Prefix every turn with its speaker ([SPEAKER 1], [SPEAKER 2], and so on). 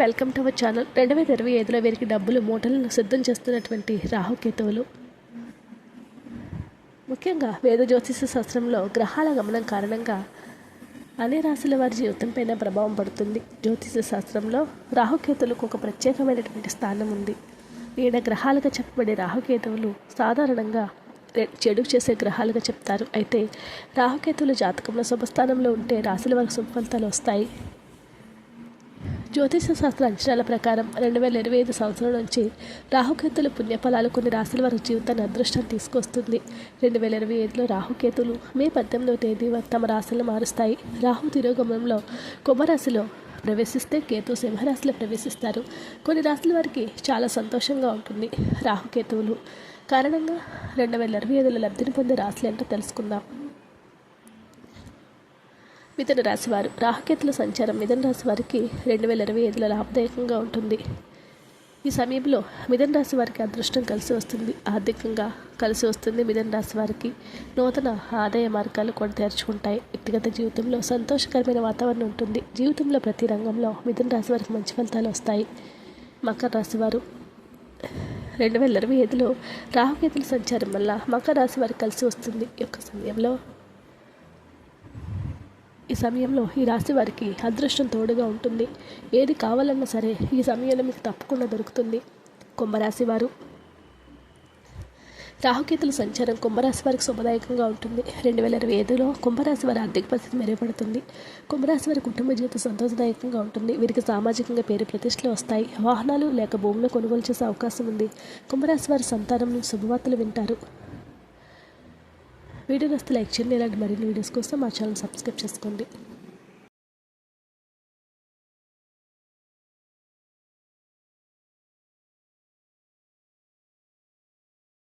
[SPEAKER 1] Welcome to our channel రెండు వేల ఇరవై ఐదులో వీరికి డబ్బులు మూటలను సిద్ధం చేస్తున్నటువంటి రాహుకేతువులు. ముఖ్యంగా వేద జ్యోతిష శాస్త్రంలో గ్రహాల గమనం కారణంగా అన్ని రాశుల వారి జీవితంపైన ప్రభావం పడుతుంది. జ్యోతిష శాస్త్రంలో రాహుకేతులకు ఒక ప్రత్యేకమైనటువంటి స్థానం ఉంది. ఈయన గ్రహాలుగా చెప్పబడే రాహుకేతువులు సాధారణంగా చెడు చేసే గ్రహాలుగా చెప్తారు. అయితే రాహుకేతువులు జాతకంలో శుభస్థానంలో ఉంటే రాశుల వారికి శుభ ఫలితాలు వస్తాయి. జ్యోతిష శాస్త్ర అంచనాల ప్రకారం రెండు వేల ఇరవై ఐదు సంవత్సరం నుంచి రాహుకేతుల పుణ్యఫలాలు కొన్ని రాశుల వారి జీవితాన్ని అదృష్టం తీసుకొస్తుంది. రెండు వేల ఇరవై ఐదులో రాహుకేతులు మే పద్దెనిమిదవ తేదీ తమ రాశులను మారుస్తాయి. రాహు తిరోగమనంలో కుంభరాశిలో ప్రవేశిస్తే కేతు సింహరాశిలో ప్రవేశిస్తారు. కొన్ని రాశుల వారికి చాలా సంతోషంగా ఉంటుంది రాహుకేతువులు. కారణంగా రెండు వేల ఇరవై ఐదులో లబ్ధిని పొందే రాశులు ఏంటో తెలుసుకుందాం. మిథున రాశివారు రాహుకేతుల సంచారం మిథున రాశి వారికి రెండు వేల ఇరవై ఐదులో లాభదాయకంగా ఉంటుంది. ఈ సమయంలో మిథున రాశి వారికి అదృష్టం కలిసి వస్తుంది. ఆర్థికంగా కలిసి వస్తుంది మిథున రాశి వారికి. నూతన ఆదాయ మార్గాలు కూడా తెరుచుకుంటాయి. వ్యక్తిగత జీవితంలో సంతోషకరమైన వాతావరణం ఉంటుంది. జీవితంలో ప్రతి రంగంలో మిథున రాశి వారికి మంచి ఫలితాలు వస్తాయి. మకర రాశి వారు రెండు వేల ఇరవై ఐదులో రాహుకేతుల సంచారం వల్ల మకర రాశి వారికి కలిసి వస్తుంది. ఈ యొక్క సమయంలో ఈ సమయంలో ఈ రాశి వారికి అదృష్టం తోడుగా ఉంటుంది. ఏది కావాలన్నా సరే ఈ సమయంలో మీకు తప్పకుండా దొరుకుతుంది. కుంభరాశి వారు రాహుకేతుల సంచారం కుంభరాశి వారికి శుభదాయకంగా ఉంటుంది. రెండు వేల ఇరవై ఐదులో కుంభరాశి వారి ఆర్థిక పరిస్థితి మెరుగుపడుతుంది. కుంభరాశి వారి కుటుంబ జీవితం సంతోషదాయకంగా ఉంటుంది. వీరికి సామాజికంగా పేరు ప్రతిష్టలు వస్తాయి. వాహనాలు లేక భూములు కొనుగోలు చేసే అవకాశం ఉంది. కుంభరాశి వారి సంతానం నుంచి శుభవార్తలు వింటారు. వీడియో నస్తే లైక్ చేయండి ఇలాంటి మరిన్ని వీడియోస్ కోసం మా ఛానల్ సబ్స్క్రైబ్ చేసుకోండి.